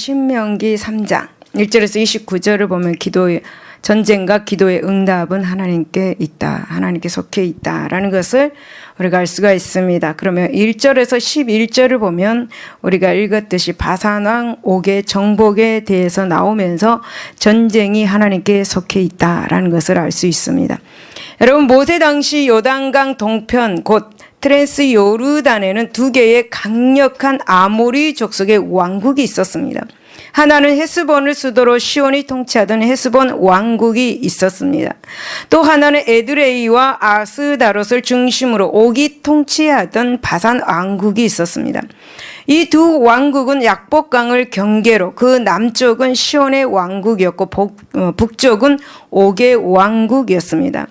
신명기 3장 1절에서 29절을 보면 기도의 전쟁과 기도의 응답은 하나님께 있다. 하나님께 속해 있다라는 것을 우리가 알 수가 있습니다. 그러면 1절에서 11절을 보면 우리가 읽었듯이 바산왕 옥의 정복에 대해서 나오면서 전쟁이 하나님께 속해 있다라는 것을 알 수 있습니다. 여러분 모세 당시 요단강 동편 곧 트랜스 요르단에는 두 개의 강력한 아모리 족속의 왕국이 있었습니다. 하나는 헤스본을 수도로 시온이 통치하던 헤스본 왕국이 있었습니다. 또 하나는 에드레이와 아스다롯을 중심으로 옥이 통치하던 바산 왕국이 있었습니다. 이 두 왕국은 약복강을 경계로 그 남쪽은 시온의 왕국이었고 어, 북쪽은 옥의 왕국이었습니다.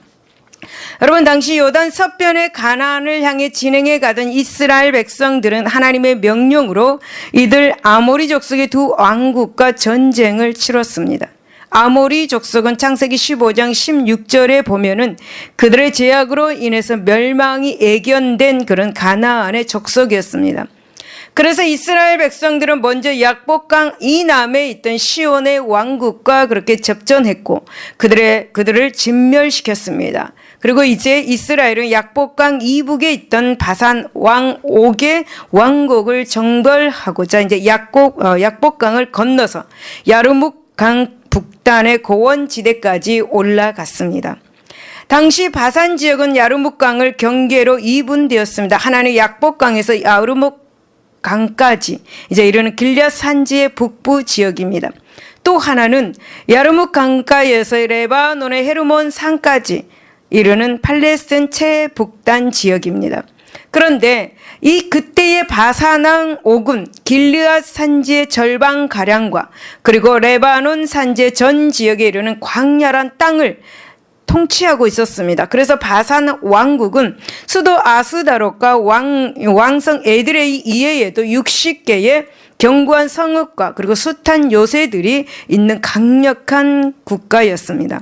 여러분 당시 요단 서변의 가나안을 향해 진행해 가던 이스라엘 백성들은 하나님의 명령으로 이들 아모리 족속의 두 왕국과 전쟁을 치렀습니다. 아모리 족속은 창세기 15장 16절에 보면은 그들의 제약으로 인해서 멸망이 예견된 그런 가나안의 족속이었습니다. 그래서 이스라엘 백성들은 먼저 약복강 이남에 있던 시온의 왕국과 그렇게 접전했고 그들의 그들을 진멸시켰습니다. 그리고 이제 이스라엘은 약복강 이북에 있던 바산 왕 옥의 왕국을 정벌하고자 이제 약곡 어, 약복강을 건너서 야르묵 강 북단의 고원지대까지 올라갔습니다. 당시 바산 지역은 야르묵 강을 경계로 이분되었습니다. 하나는 약복강에서 야르묵 강까지 이제 이르는 길앗 산지의 북부 지역입니다. 또 하나는 야르묵 강가에서 레바논의 헤르몬 산까지 이르는 팔레스틴 최북단 지역입니다. 그런데 이 그때의 바사낭 오군 길르앗 산지의 절반 가량과 그리고 레바논 산지의 전 지역에 이르는 광야란 땅을 통치하고 있었습니다. 그래서 바산 왕국은 수도 아스다롯과 왕, 왕성 에드레이 이외에도 60개의 견고한 성읍과 그리고 숱한 요새들이 있는 강력한 국가였습니다.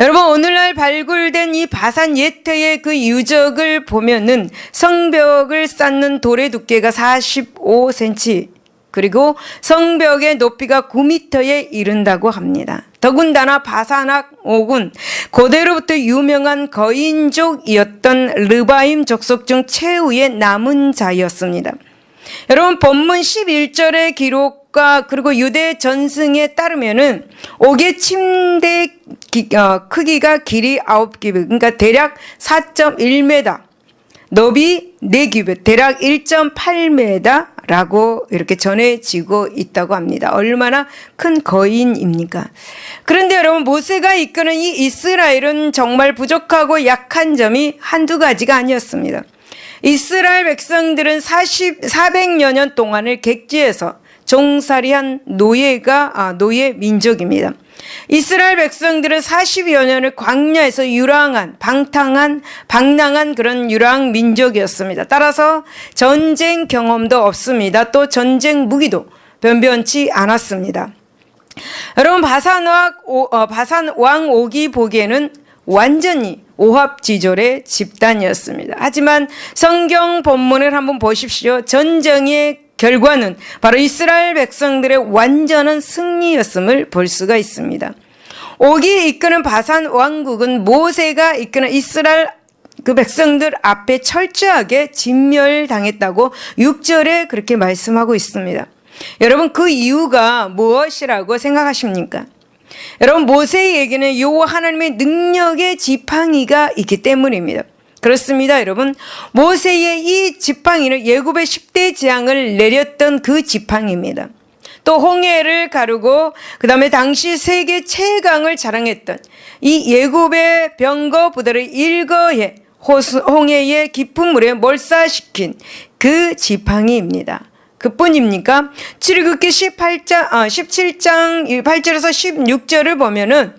여러분 오늘날 발굴된 이 바산 예태의 그 유적을 보면은 성벽을 쌓는 돌의 두께가 45cm 그리고 성벽의 높이가 9m에 이른다고 합니다. 더군다나 바산악 옥은 고대로부터 유명한 거인족이었던 르바임 족속 중 최후의 남은 자였습니다. 여러분 본문 11절의 기록 과 그리고 유대 전승에 따르면은 옥의 침대 기, 어, 크기가 길이 9규빗 그러니까 대략 4.1m 너비 4규빗 대략 1.8m라고 이렇게 전해지고 있다고 합니다. 얼마나 큰 거인입니까? 그런데 여러분 모세가 이끄는 이 이스라엘은 정말 부족하고 약한 점이 한두 가지가 아니었습니다. 이스라엘 백성들은 40, 400여 년 동안을 객지에서 종살이한 노예가 아, 노예 민족입니다. 이스라엘 백성들은 40여 년을 광야에서 유랑한 방탕한 방랑한 그런 유랑 민족이었습니다. 따라서 전쟁 경험도 없습니다. 또 전쟁 무기도 변변치 않았습니다. 여러분 바산 왕 어, 오기 보기에는 완전히 오합지졸의 집단이었습니다. 하지만 성경 본문을 한번 보십시오. 전쟁의 결과는 바로 이스라엘 백성들의 완전한 승리였음을 볼 수가 있습니다. 오기 이끄는 바산 왕국은 모세가 이끄는 이스라엘 그 백성들 앞에 철저하게 진멸당했다고 6절에 그렇게 말씀하고 있습니다. 여러분 그 이유가 무엇이라고 생각하십니까? 여러분 모세에게는 요 하나님의 능력의 지팡이가 있기 때문입니다. 그렇습니다, 여러분. 모세의 이 지팡이는 예굽의 10대 재앙을 내렸던 그 지팡이입니다. 또 홍해를 가르고 그다음에 당시 세계 최강을 자랑했던 이 예굽의 병거 부대를 일거해 홍해의 깊은 물에 몰사시킨 그 지팡이입니다. 그뿐입니까? 출애굽기 18장 아 17장 8절에서 16절을 보면은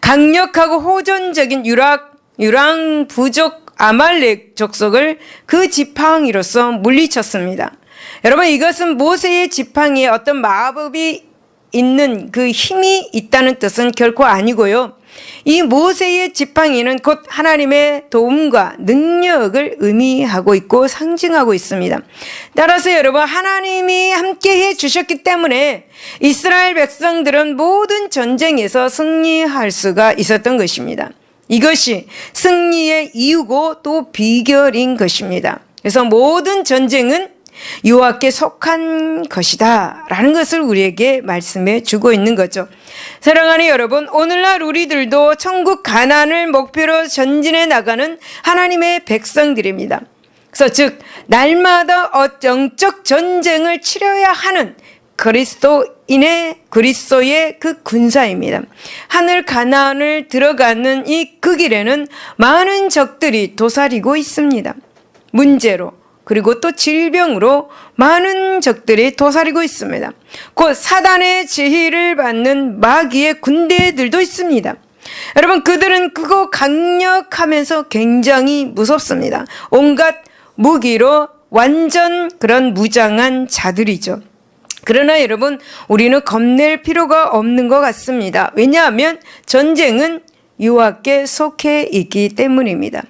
강력하고 호전적인 유락 유랑 부족 아말렉 족속을 그 지팡이로서 물리쳤습니다. 여러분 이것은 모세의 지팡이에 어떤 마법이 있는 그 힘이 있다는 뜻은 결코 아니고요. 이 모세의 지팡이는 곧 하나님의 도움과 능력을 의미하고 있고 상징하고 있습니다. 따라서 여러분 하나님이 함께 해 주셨기 때문에 이스라엘 백성들은 모든 전쟁에서 승리할 수가 있었던 것입니다. 이것이 승리의 이유고 또 비결인 것입니다. 그래서 모든 전쟁은 여호와께 속한 것이다 라는 것을 우리에게 말씀해 주고 있는 거죠. 사랑하는 여러분, 오늘날 우리들도 천국 가난을 목표로 전진해 나가는 하나님의 백성들입니다. 그래서 즉 날마다 어, 영적 전쟁을 치러야 하는 그리스도인의 그리스도의 그 군사입니다. 하늘 가나안을 들어가는 이 그 길에는 많은 적들이 도사리고 있습니다. 문제로 그리고 또 질병으로 많은 적들이 도사리고 있습니다. 곧 사단의 지휘를 받는 마귀의 군대들도 있습니다. 여러분 그들은 그거 강력하면서 굉장히 무섭습니다. 온갖 무기로 완전 그런 무장한 자들이죠. 그러나 여러분, 우리는 겁낼 필요가 없는 것 같습니다. 왜냐하면 전쟁은 유학께 속해 있기 때문입니다.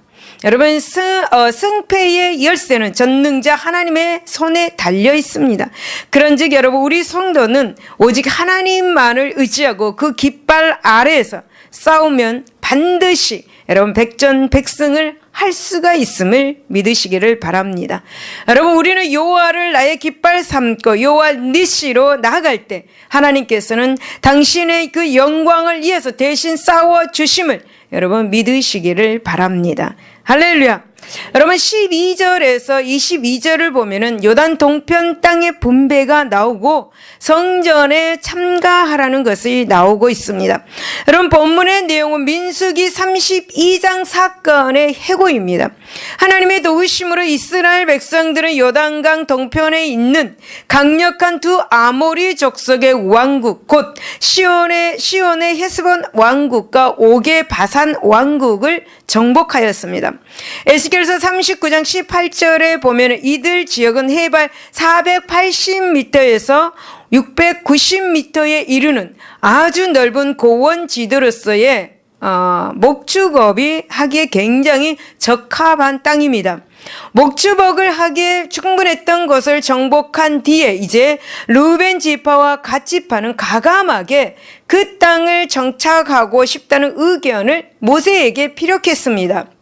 여러분, 승, 어, 승패의 열쇠는 전능자 하나님의 손에 달려 있습니다. 그런 즉, 여러분, 우리 성도는 오직 하나님만을 의지하고 그 깃발 아래에서 싸우면 반드시 여러분 백전백승을 할 수가 있음을 믿으시기를 바랍니다. 여러분 우리는 요하를 나의 깃발 삼고 요하 니시로 나아갈 때 하나님께서는 당신의 그 영광을 위해서 대신 싸워 주심을 여러분 믿으시기를 바랍니다. 할렐루야. 여러분 12절에서 22절을 보면은 요단 동편 땅의 분배가 나오고 성전에 참가하라는 것이 나오고 있습니다. 여러분 본문의 내용은 민수기 32장 사건의 해고입니다. 하나님의 도우심으로 이스라엘 백성들은 요단강 동편에 있는 강력한 두 아모리 족속의 왕국 곧 시온의 시온의 헤스본 왕국과 옥의 바산 왕국을 정복하였습니다. 에스겔 서 39장 18절에 보면 이들 지역은 해발 480m에서 690m에 이르는 아주 넓은 고원 지도로서의 어, 목축업이 하기에 굉장히 적합한 땅입니다. 목축업을 하기에 충분했던 것을 정복한 뒤에 이제 루벤 지파와 갓 지파는 가감하게 그 땅을 정착하고 싶다는 의견을 모세에게 피력했습니다.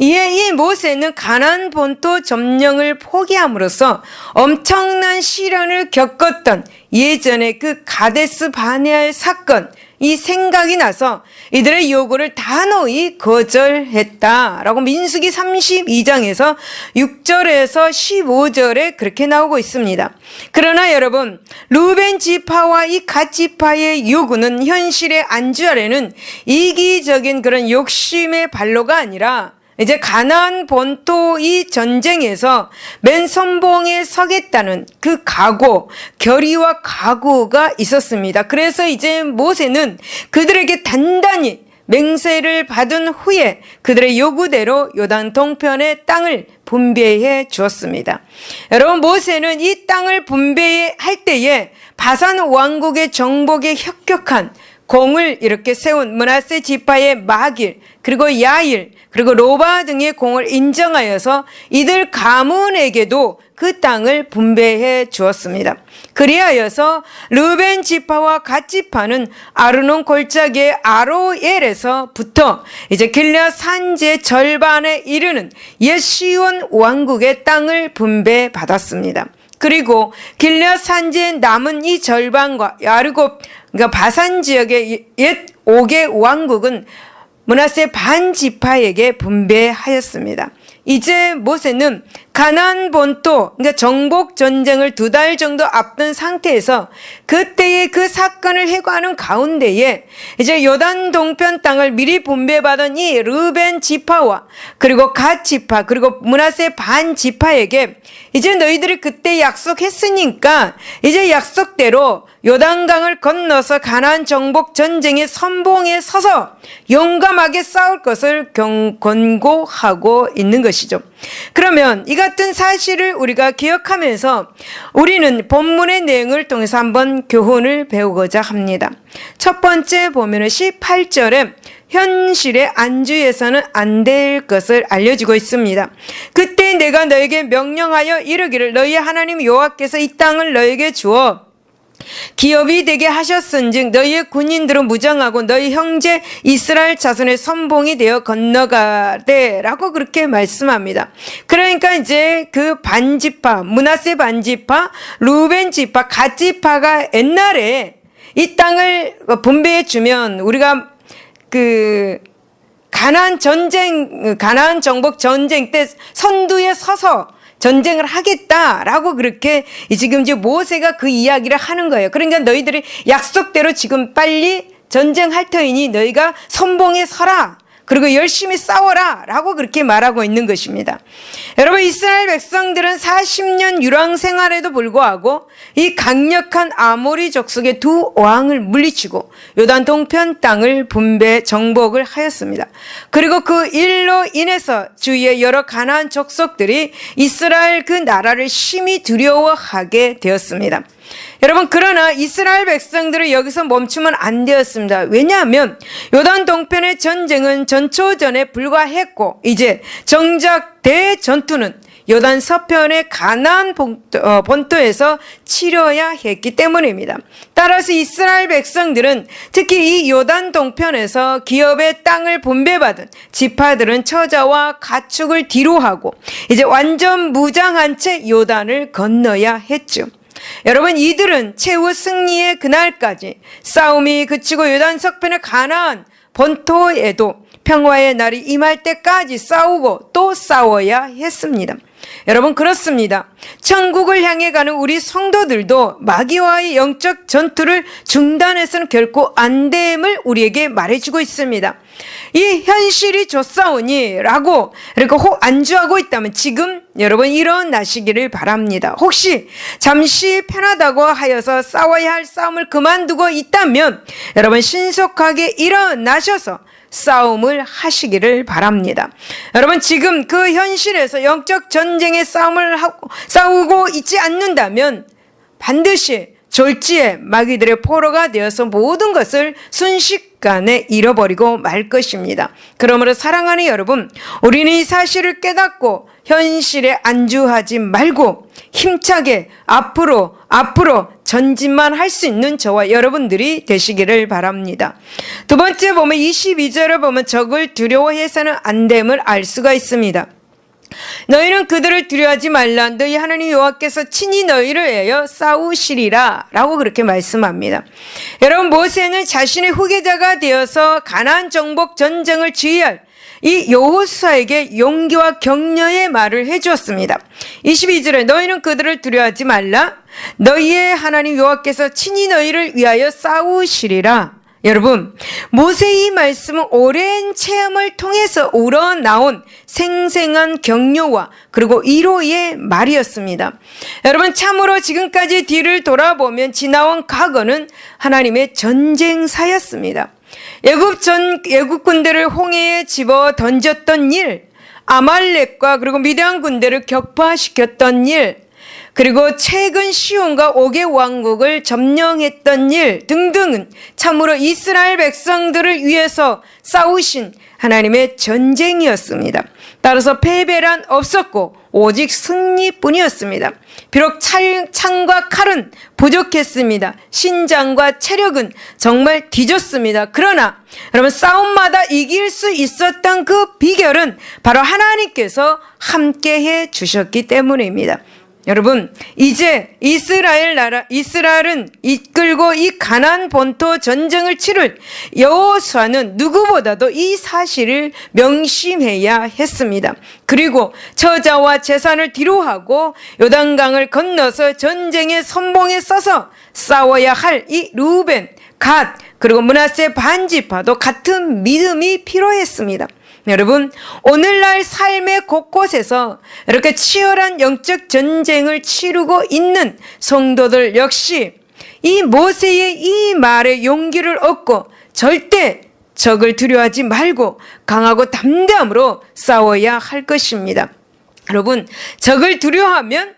이에 이 모세는 가난 본토 점령을 포기함으로써 엄청난 시련을 겪었던 예전의 그 가데스 바네알 사건 이 생각이 나서 이들의 요구를 단호히 거절했다라고 민수기 32장에서 6절에서 15절에 그렇게 나오고 있습니다. 그러나 여러분 루벤 지파와 이 갓 지파의 요구는 현실에 안주하려는 이기적인 그런 욕심의 발로가 아니라 이제 가나안 본토 이 전쟁에서 맨 선봉에 서겠다는 그 각오, 결의와 각오가 있었습니다. 그래서 이제 모세는 그들에게 단단히 맹세를 받은 후에 그들의 요구대로 요단 동편의 땅을 분배해 주었습니다. 여러분 모세는 이 땅을 분배할 때에 바산 왕국의 정복에 협격한 공을 이렇게 세운 문하세 지파의 마길 그리고 야일 그리고 로바 등의 공을 인정하여서 이들 가문에게도 그 땅을 분배해 주었습니다. 그리하여서 르벤 지파와 갓 지파는 아르논 골짜기의 아로엘에서부터 이제 길라 산제 절반에 이르는 옛시온 왕국의 땅을 분배받았습니다. 그리고 길라 산지에 남은 이 절반과 야르곱 그러니까 바산 지역의 옛 5개 왕국은 문하세 반 지파에게 분배하였습니다. 이제 모세는 가나안 본토 그러니까 정복 전쟁을 두 달 정도 앞둔 상태에서 그때의 그 사건을 해고하는 가운데에 이제 요단 동편 땅을 미리 분배받은 이 르벤 지파와 그리고 갓 지파 그리고 문하세 반 지파에게 이제 너희들이 그때 약속했으니까 이제 약속대로 요단강을 건너서 가나안 정복 전쟁의 선봉에 서서 용감하게 싸울 것을 경, 권고하고 있는. 것이죠. 그러면 이 같은 사실을 우리가 기억하면서 우리는 본문의 내용을 통해서 한번 교훈을 배우고자 합니다. 첫 번째 보면은 18절에 현실의 안주에서는 안 될 것을 알려주고 있습니다. 그때 내가 너에게 명령하여 이르기를 너희 하나님 여호와께서 이 땅을 너에게 주어 기업이 되게 하셨은즉 너희의 군인들은 무장하고 너희 형제 이스라엘 자손의 선봉이 되어 건너가되라고 그렇게 말씀합니다. 그러니까 이제 그 반지파 문하세 반지파 루벤 지파 갓 지파가 옛날에 이 땅을 분배해 주면 우리가 그 가나안 전쟁 가나안 정복 전쟁 때 선두에 서서 전쟁을 하겠다라고 그렇게 지금 이제 모세가 그 이야기를 하는 거예요. 그러니까 너희들이 약속대로 지금 빨리 전쟁할 터이니 너희가 선봉에 서라. 그리고 열심히 싸워라 라고 그렇게 말하고 있는 것입니다. 여러분 이스라엘 백성들은 40년 유랑 생활에도 불구하고 이 강력한 아모리 족속의 두 왕을 물리치고 요단 동편 땅을 분배 정복을 하였습니다. 그리고 그 일로 인해서 주위의 여러 가나안 족속들이 이스라엘 그 나라를 심히 두려워하게 되었습니다. 여러분 그러나 이스라엘 백성들은 여기서 멈추면 안 되었습니다. 왜냐하면 요단 동편의 전쟁은 전초전에 불과했고 이제 정작 대전투는 요단 서편의 가나안 어, 본토에서 치러야 했기 때문입니다. 따라서 이스라엘 백성들은 특히 이 요단 동편에서 기업의 땅을 분배받은 지파들은 처자와 가축을 뒤로하고 이제 완전 무장한 채 요단을 건너야 했죠. 여러분 이들은 최후 승리의 그날까지 싸움이 그치고 요단 석편의 가나안 본토에도 평화의 날이 임할 때까지 싸우고 또 싸워야 했습니다. 여러분 그렇습니다. 천국을 향해 가는 우리 성도들도 마귀와의 영적 전투를 중단해서는 결코 안 됨을 우리에게 말해주고 있습니다. 이 현실이 좋사오니라고 혹 안주하고 있다면 지금 여러분 일어나시기를 바랍니다. 혹시 잠시 편하다고 하여서 싸워야 할 싸움을 그만두고 있다면 여러분 신속하게 일어나셔서 싸움을 하시기를 바랍니다. 여러분 지금 그 현실에서 영적 전쟁의 싸움을 하고 싸우고 있지 않는다면 반드시 졸지에 마귀들의 포로가 되어서 모든 것을 순식간에 잃어버리고 말 것입니다. 그러므로 사랑하는 여러분, 우리는 이 사실을 깨닫고 현실에 안주하지 말고 힘차게 앞으로 앞으로 전진만 할 수 있는 저와 여러분들이 되시기를 바랍니다. 두 번째 보면 22절을 보면 적을 두려워해서는 안 됨을 알 수가 있습니다. 너희는 그들을 두려워하지 말라. 너희 하나님 여호와께서 친히 너희를 위하여 싸우시리라. 라고 그렇게 말씀합니다. 여러분 모세는 자신의 후계자가 되어서 가나안 정복 전쟁을 지휘할 이 여호수아에게 용기와 격려의 말을 해주었습니다. 22절에 너희는 그들을 두려워하지 말라. 너희의 하나님 여호와께서 친히 너희를 위하여 싸우시리라. 여러분, 모세의 말씀은 오랜 체험을 통해서 우러나온 생생한 격려와 그리고 위로의 말이었습니다. 여러분, 참으로 지금까지 뒤를 돌아보면 지나온 과거는 하나님의 전쟁사였습니다. 애굽 전 애굽 군대를 홍해에 집어 던졌던 일, 아말렉과 그리고 미디안 군대를 격파시켰던 일, 그리고 최근 시온과 옥의 왕국을 점령했던 일 등등은 참으로 이스라엘 백성들을 위해서 싸우신 하나님의 전쟁이었습니다. 따라서 패배란 없었고 오직 승리뿐이었습니다. 비록 창과 칼은 부족했습니다. 신장과 체력은 정말 뒤졌습니다. 그러나 여러분 싸움마다 이길 수 있었던 그 비결은 바로 하나님께서 함께 해 주셨기 때문입니다. 여러분 이제 이스라엘 나라 이스라엘은 이끌고 이 가난 본토 전쟁을 치를 여호수아는 누구보다도 이 사실을 명심해야 했습니다. 그리고 처자와 재산을 뒤로하고 요단강을 건너서 전쟁의 선봉에 서서 싸워야 할 이 루벤, 갓 그리고 문하세 반지파도 같은 믿음이 필요했습니다. 여러분, 오늘날 삶의 곳곳에서 이렇게 치열한 영적 전쟁을 치르고 있는 성도들 역시 이 모세의 이 말에 용기를 얻고 절대 적을 두려워하지 말고 강하고 담대함으로 싸워야 할 것입니다. 여러분, 적을 두려워하면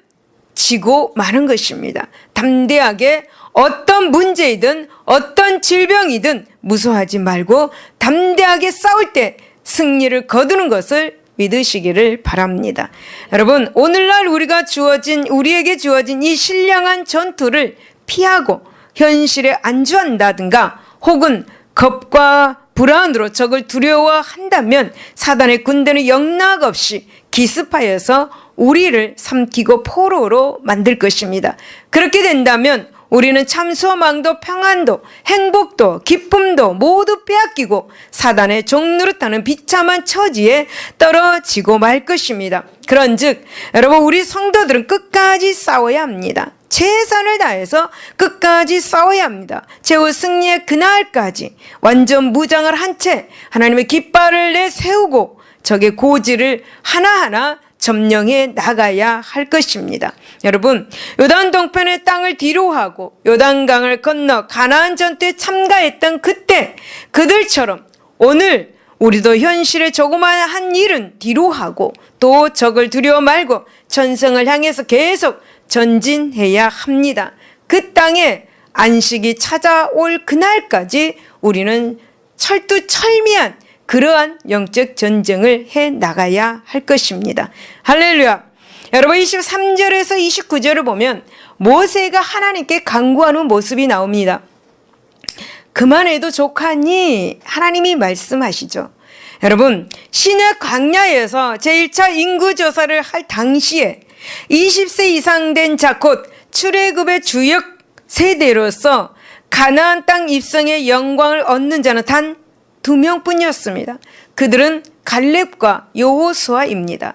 지고 마는 것입니다. 담대하게 어떤 문제이든 어떤 질병이든 무서워하지 말고 담대하게 싸울 때 승리를 거두는 것을 믿으시기를 바랍니다. 여러분, 오늘날 우리가 주어진, 우리에게 주어진 이 신령한 전투를 피하고 현실에 안주한다든가 혹은 겁과 불안으로 적을 두려워한다면 사단의 군대는 영락없이 기습하여서 우리를 삼키고 포로로 만들 것입니다. 그렇게 된다면 우리는 참 소망도 평안도 행복도 기쁨도 모두 빼앗기고 사단의 종노릇하는 비참한 처지에 떨어지고 말 것입니다. 그런즉 여러분 우리 성도들은 끝까지 싸워야 합니다. 최선을 다해서 끝까지 싸워야 합니다. 최후 승리의 그날까지 완전 무장을 한 채 하나님의 깃발을 내세우고 적의 고지를 하나하나 점령해 나가야 할 것입니다. 여러분, 요단 동편의 땅을 뒤로하고 요단강을 건너 가나안 전투에 참가했던 그때 그들처럼 오늘 우리도 현실의 조그마한 일은 뒤로하고 또 적을 두려워 말고 천성을 향해서 계속 전진해야 합니다. 그 땅에 안식이 찾아올 그날까지 우리는 철두철미한 그러한 영적 전쟁을 해 나가야 할 것입니다. 할렐루야. 여러분 23절에서 29절을 보면 모세가 하나님께 간구하는 모습이 나옵니다. 그만해도 족하니 하나님이 말씀하시죠. 여러분, 신의 광야에서 제1차 인구조사를 할 당시에 20세 이상 된 자, 곧 출애굽의 주역 세대로서 가나안 땅 입성의 영광을 얻는 자는 단 두 명뿐이었습니다. 그들은 갈렙과 여호수아입니다.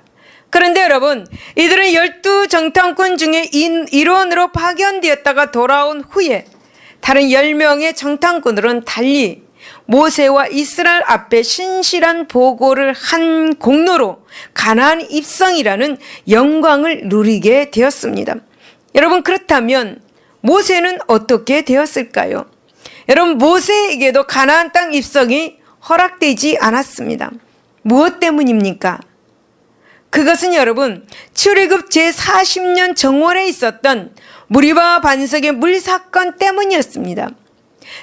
그런데 여러분, 이들은 열두 정탐꾼 중에 인, 일원으로 파견되었다가 돌아온 후에 다른 열 명의 정탐꾼들은 달리 모세와 이스라엘 앞에 신실한 보고를 한 공로로 가나안 입성이라는 영광을 누리게 되었습니다. 여러분 그렇다면 모세는 어떻게 되었을까요? 여러분 모세에게도 가나안 땅 입성이 허락되지 않았습니다. 무엇 때문입니까? 그것은 여러분 출애굽 제 40년 정월에 있었던 무리바 반석의 물 사건 때문이었습니다.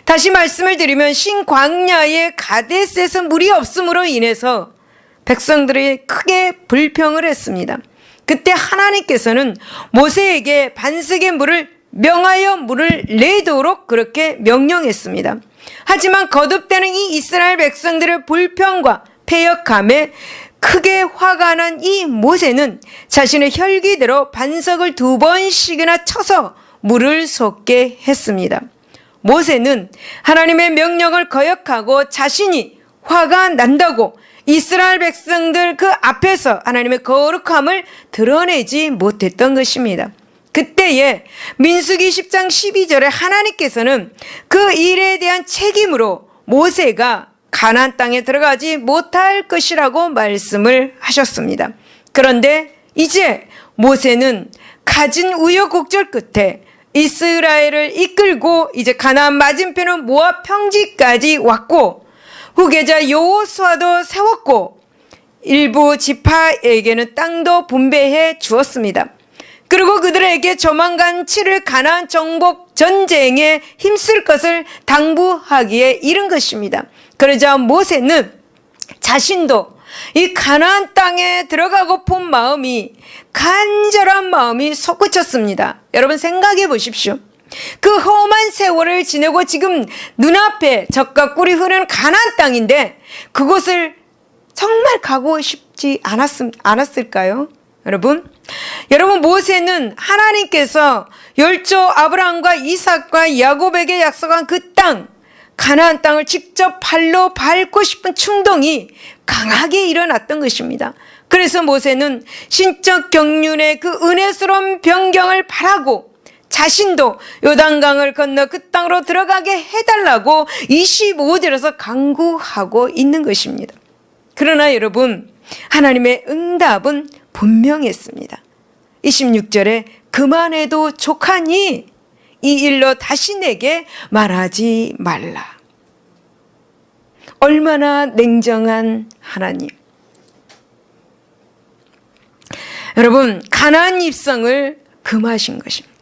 다시 말씀을 드리면 신광야의 가데스에서 물이 없음으로 인해서 백성들이 크게 불평을 했습니다. 그때 하나님께서는 모세에게 반석의 물을 명하여 물을 내도록 그렇게 명령했습니다. 하지만 거듭되는 이 이스라엘 백성들의 불평과 폐역함에 크게 화가 난 이 모세는 자신의 혈기대로 반석을 두 번씩이나 쳐서 물을 솟게 했습니다. 모세는 하나님의 명령을 거역하고 자신이 화가 난다고 이스라엘 백성들 그 앞에서 하나님의 거룩함을 드러내지 못했던 것입니다. 그때에 민수기 10장 12절에 하나님께서는 그 일에 대한 책임으로 모세가 가나안 땅에 들어가지 못할 것이라고 말씀을 하셨습니다. 그런데 이제 모세는 가진 우여곡절 끝에 이스라엘을 이끌고 이제 가나안 맞은편은 모압 평지까지 왔고 후계자 여호수아도 세웠고 일부 지파에게는 땅도 분배해 주었습니다. 그리고 그들에게 조만간 치를 가나안 정복 전쟁에 힘쓸 것을 당부하기에 이른 것입니다. 그러자 모세는 자신도 이 가나안 땅에 들어가고 본 마음이 간절한 마음이 솟구쳤습니다. 여러분 생각해 보십시오. 그 험한 세월을 지내고 지금 눈앞에 적과 꿀이 흐르는 가나안 땅인데 그곳을 정말 가고 싶지 않았음, 않았을까요? 여러분, 여러분 모세는 하나님께서 열조 아브라함과 이삭과 야곱에게 약속한 그 땅, 가나안 땅을 직접 발로 밟고 싶은 충동이 강하게 일어났던 것입니다. 그래서 모세는 신적 경륜의 그 은혜스러운 변경을 바라고 자신도 요단강을 건너 그 땅으로 들어가게 해달라고 25절에서 강구하고 있는 것입니다. 그러나 여러분, 하나님의 응답은 분명했습니다. 26절에 그만해도 족하니 이 일로 다시 내게 말하지 말라. 얼마나 냉정한 하나님. 여러분, 가나안 입성을 금하신 것입니다.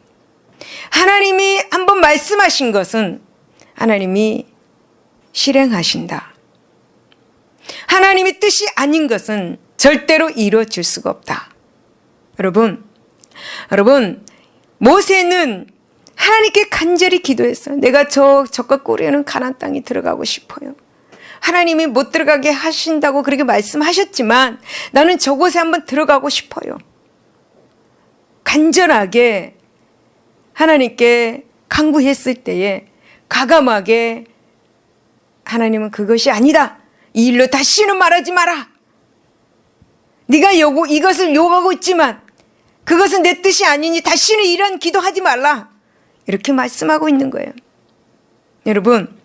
하나님이 한번 말씀하신 것은 하나님이 실행하신다. 하나님의 뜻이 아닌 것은 절대로 이루어질 수가 없다. 여러분, 여러분, 모세는 하나님께 간절히 기도했어요. 내가 저 적과 꼬리는 가나안 땅에 들어가고 싶어요. 하나님이 못 들어가게 하신다고 그렇게 말씀하셨지만 나는 저곳에 한번 들어가고 싶어요. 간절하게 하나님께 강구했을 때에 가감하게 하나님은 그것이 아니다. 이 일로 다시는 말하지 마라. 네가 요구 이것을 요구하고 있지만 그것은 내 뜻이 아니니 다시는 이런 기도하지 말라. 이렇게 말씀하고 있는 거예요. 여러분,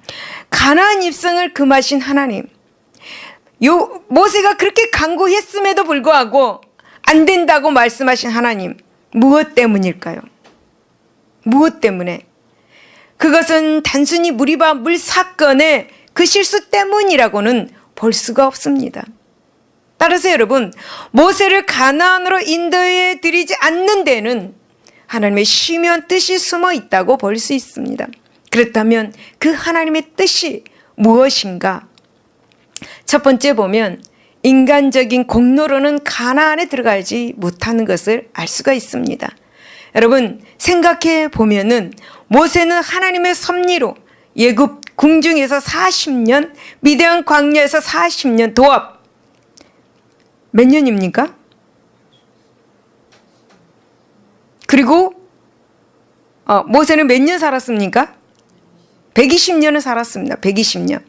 가나안 입성을 금하신 하나님. 요 모세가 그렇게 강구했음에도 불구하고 안 된다고 말씀하신 하나님. 무엇 때문일까요? 무엇 때문에? 그것은 단순히 무리바 물 사건의 그 실수 때문이라고는 볼 수가 없습니다. 따라서 여러분, 모세를 가나안으로 인도해 드리지 않는 데는 하나님의 심연 뜻이 숨어 있다고 볼 수 있습니다. 그렇다면 그 하나님의 뜻이 무엇인가? 첫 번째 보면 인간적인 공로로는 가나안에 들어가지 못하는 것을 알 수가 있습니다. 여러분 생각해 보면은 모세는 하나님의 섭리로 예굽 궁중에서 40년, 미대한 광야에서 40년 도합 몇 년입니까? 그리고 어, 모세는 몇 년 살았습니까? 120년을 살았습니다. 120년.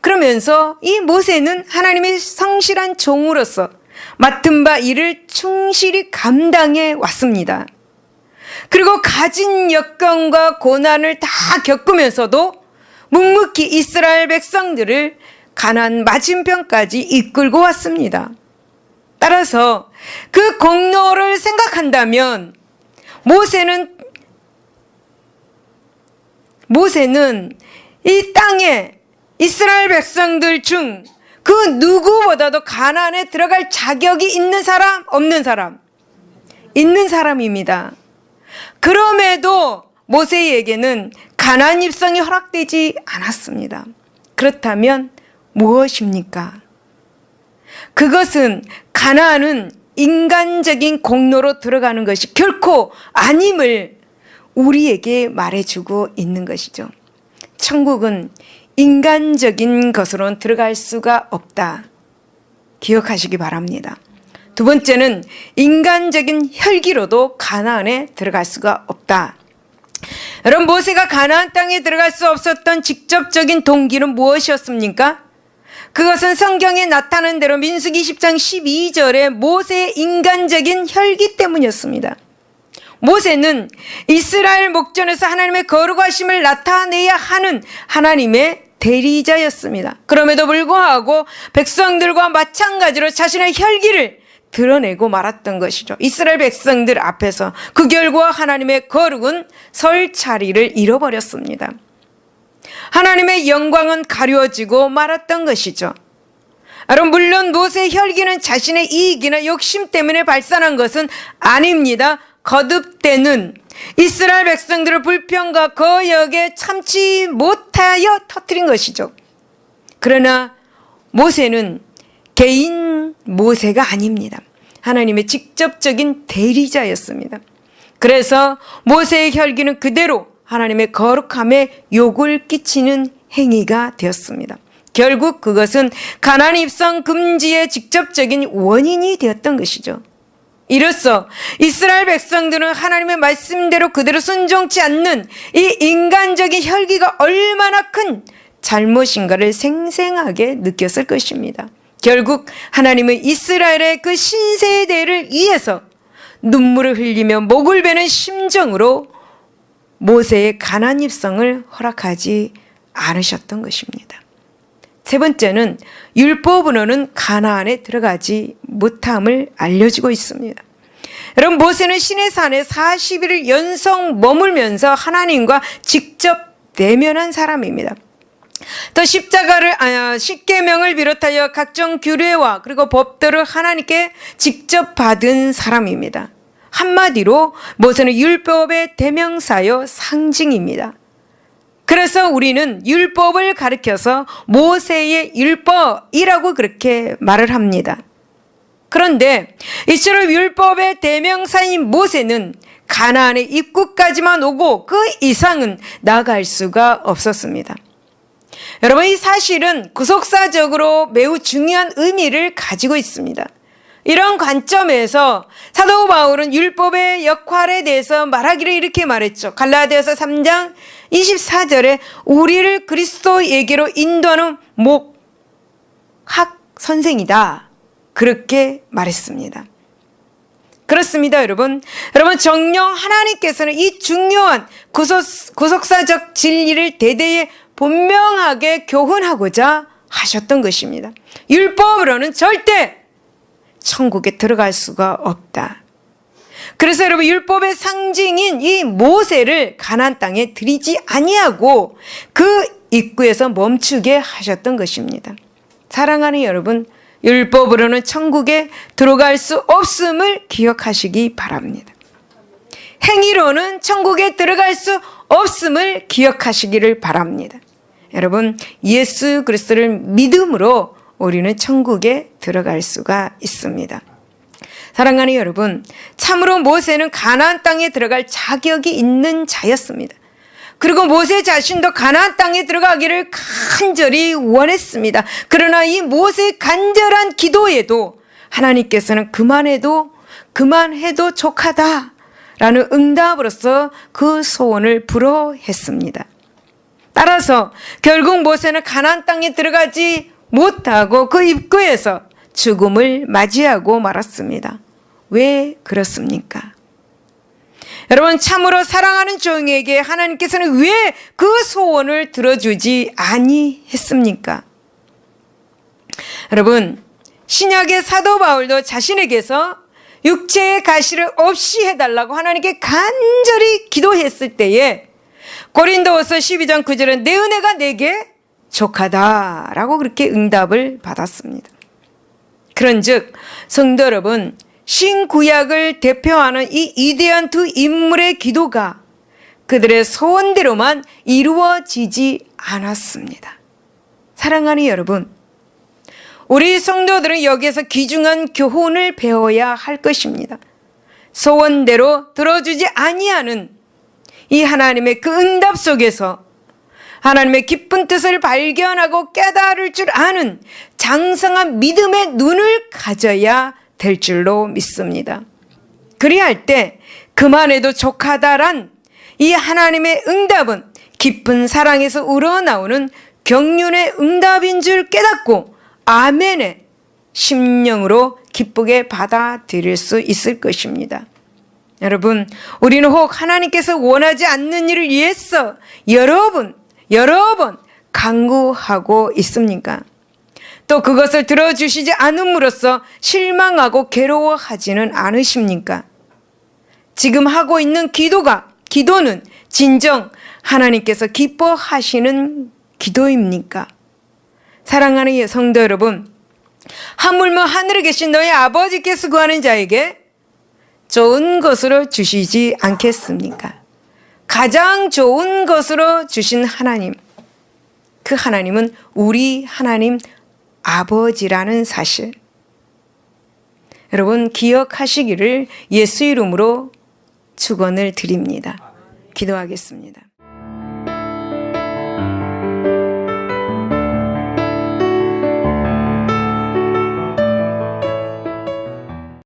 그러면서 이 모세는 하나님의 성실한 종으로서 맡은 바 일을 충실히 감당해 왔습니다. 그리고 가진 역경과 고난을 다 겪으면서도 묵묵히 이스라엘 백성들을 가난 맞은편까지 이끌고 왔습니다. 따라서 그 공로를 생각한다면 모세는 모세는 이 땅에 이스라엘 백성들 중 그 누구보다도 가난에 들어갈 자격이 있는 사람, 없는 사람? 있는 사람입니다. 그럼에도 모세에게는 가난 입성이 허락되지 않았습니다. 그렇다면 무엇입니까? 그것은 가나안은 인간적인 공로로 들어가는 것이 결코 아님을 우리에게 말해주고 있는 것이죠. 천국은 인간적인 것으로는 들어갈 수가 없다. 기억하시기 바랍니다. 두 번째는 인간적인 혈기로도 가나안에 들어갈 수가 없다. 여러분 모세가 가나안 땅에 들어갈 수 없었던 직접적인 동기는 무엇이었습니까? 그것은 성경에 나타난 대로 민수기 10장 12절에 모세의 인간적인 혈기 때문이었습니다. 모세는 이스라엘 목전에서 하나님의 거룩하심을 나타내야 하는 하나님의 대리자였습니다. 그럼에도 불구하고 백성들과 마찬가지로 자신의 혈기를 드러내고 말았던 것이죠. 이스라엘 백성들 앞에서 그 결과 하나님의 거룩은 설 자리를 잃어버렸습니다. 하나님의 영광은 가려지고 말았던 것이죠. 여러분 물론 모세의 혈기는 자신의 이익이나 욕심 때문에 발산한 것은 아닙니다. 거듭되는 이스라엘 백성들의 불평과 거역에 참지 못하여 터뜨린 것이죠. 그러나 모세는 개인 모세가 아닙니다. 하나님의 직접적인 대리자였습니다. 그래서 모세의 혈기는 그대로 하나님의 거룩함에 욕을 끼치는 행위가 되었습니다. 결국 그것은 가난 입성 금지의 직접적인 원인이 되었던 것이죠. 이로써 이스라엘 백성들은 하나님의 말씀대로 그대로 순종치 않는 이 인간적인 혈기가 얼마나 큰 잘못인가를 생생하게 느꼈을 것입니다. 결국 하나님은 이스라엘의 그 신세대를 위해서 눈물을 흘리며 목을 베는 심정으로 모세의 가난 입성을 허락하지 않으셨던 것입니다. 세 번째는 율법으로는 가나안에 들어가지 못함을 알려주고 있습니다. 여러분 모세는 신의 산에 40일을 연속 머물면서 하나님과 직접 대면한 사람입니다. 또 십자가를 아, 십계명을 비롯하여 각종 규례와 그리고 법들을 하나님께 직접 받은 사람입니다. 한마디로 모세는 율법의 대명사요 상징입니다. 그래서 우리는 율법을 가리켜서 모세의 율법이라고 그렇게 말을 합니다. 그런데 이처럼 율법의 대명사인 모세는 가나안의 입구까지만 오고 그 이상은 나갈 수가 없었습니다. 여러분 이 사실은 구속사적으로 매우 중요한 의미를 가지고 있습니다. 이런 관점에서 사도 바울은 율법의 역할에 대해서 말하기를 이렇게 말했죠. 갈라디아서 3장 24절에 우리를 그리스도에게로 인도하는 목학 선생이다. 그렇게 말했습니다. 그렇습니다, 여러분. 여러분, 정령 하나님께서는 이 중요한 구속, 구속사적 진리를 대대에 분명하게 교훈하고자 하셨던 것입니다. 율법으로는 절대 천국에 들어갈 수가 없다. 그래서 여러분 율법의 상징인 이 모세를 가나안 땅에 들이지 아니하고 그 입구에서 멈추게 하셨던 것입니다. 사랑하는 여러분, 율법으로는 천국에 들어갈 수 없음을 기억하시기 바랍니다. 행위로는 천국에 들어갈 수 없음을 기억하시기를 바랍니다. 여러분, 예수 그리스도를 믿음으로 우리는 천국에 들어갈 수가 있습니다. 사랑하는 여러분, 참으로 모세는 가나안 땅에 들어갈 자격이 있는 자였습니다. 그리고 모세 자신도 가나안 땅에 들어가기를 간절히 원했습니다. 그러나 이 모세의 간절한 기도에도 하나님께서는 그만해도 그만해도 족하다 라는 응답으로서 그 소원을 불어했습니다. 따라서 결국 모세는 가나안 땅에 들어가지 못하고 그 입구에서 죽음을 맞이하고 말았습니다. 왜 그렇습니까? 여러분 참으로 사랑하는 종에게 하나님께서는 왜 그 소원을 들어주지 아니했습니까? 여러분 신약의 사도 바울도 자신에게서 육체의 가시를 없이 해달라고 하나님께 간절히 기도했을 때에 고린도후서 12장 9절은 내 은혜가 내게 족하다라고 그렇게 응답을 받았습니다. 그런즉 성도 여러분 신구약을 대표하는 이 위대한 두 인물의 기도가 그들의 소원대로만 이루어지지 않았습니다. 사랑하는 여러분, 우리 성도들은 여기에서 귀중한 교훈을 배워야 할 것입니다. 소원대로 들어주지 아니하는 이 하나님의 그 응답 속에서 하나님의 기쁜 뜻을 발견하고 깨달을 줄 아는 장성한 믿음의 눈을 가져야 될 줄로 믿습니다. 그리할 때 그만해도 족하다란 이 하나님의 응답은 기쁜 사랑에서 우러나오는 경륜의 응답인 줄 깨닫고 아멘의 심령으로 기쁘게 받아들일 수 있을 것입니다. 여러분, 우리는 혹 하나님께서 원하지 않는 일을 위해서 여러분, 여러 번 강구하고 있습니까? 또 그것을 들어주시지 않음으로써 실망하고 괴로워하지는 않으십니까? 지금 하고 있는 기도가, 기도는 진정 하나님께서 기뻐하시는 기도입니까? 사랑하는 성도 여러분, 하물며 하늘에 계신 너희 아버지께서 구하는 자에게 좋은 것으로 주시지 않겠습니까? 가장 좋은 것으로 주신 하나님. 그 하나님은 우리 하나님 아버지라는 사실. 여러분 기억하시기를 예수 이름으로 축원을 드립니다. 기도하겠습니다.